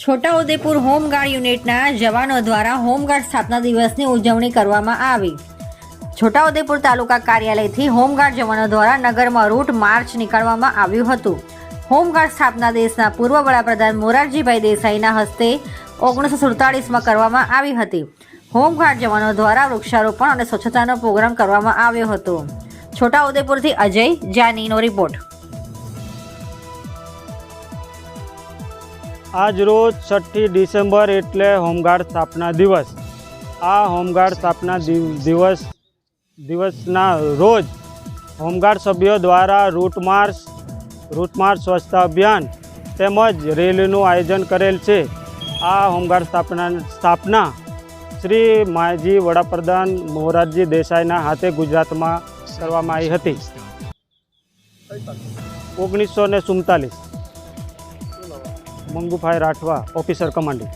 Chhota Udepur home guard યુનિટના જવાનો દ્વારા હોમગાર્ડ સ્થાપના દિવસની ઉજવણી કરવામાં આવી. છોટાઉદેપુર તાલુકા કાર્યાલયથી હોમગાર્ડ જવાનો દ્વારા નગરમાં રૂટ માર્ચ નીકળવામાં આવ્યું હતું. હોમગાર્ડ સ્થાપના દેશના પૂર્વ વડાપ્રધાન મોરારજીભાઈ દેસાઈના હસ્તે ઓગણીસો સુડતાળીસમાં કરવામાં આવી હતી. હોમગાર્ડ જવાનો દ્વારા વૃક્ષારોપણ અને સ્વચ્છતાનો પ્રોગ્રામ કરવામાં આવ્યો હતો. છોટાઉદેપુરથી અજય જાનીનો રિપોર્ટ. આજ રોજ છઠ્ઠી ડિસેમ્બર એટલે હોમગાર્ડ સ્થાપના દિવસ. આ હોમગાર્ડ સ્થાપના દિવસ, દિવસના રોજ હોમગાર્ડ સભ્યો દ્વારા રૂટ માર્ચ રૂટ માર્ચ સ્વચ્છતા અભિયાન તેમજ રેલીનું આયોજન કરેલ છે. આ હોમગાર્ડ સ્થાપના સ્થાપના શ્રી માજી વડાપ્રધાન મોરારજી દેસાઈના હાથે ગુજરાતમાં કરવામાં આવી હતી. ઓગણીસો ને સુડતાલીસ મંગુભાઈ રાઠવા ઓફિસર કમાન્ડિંગ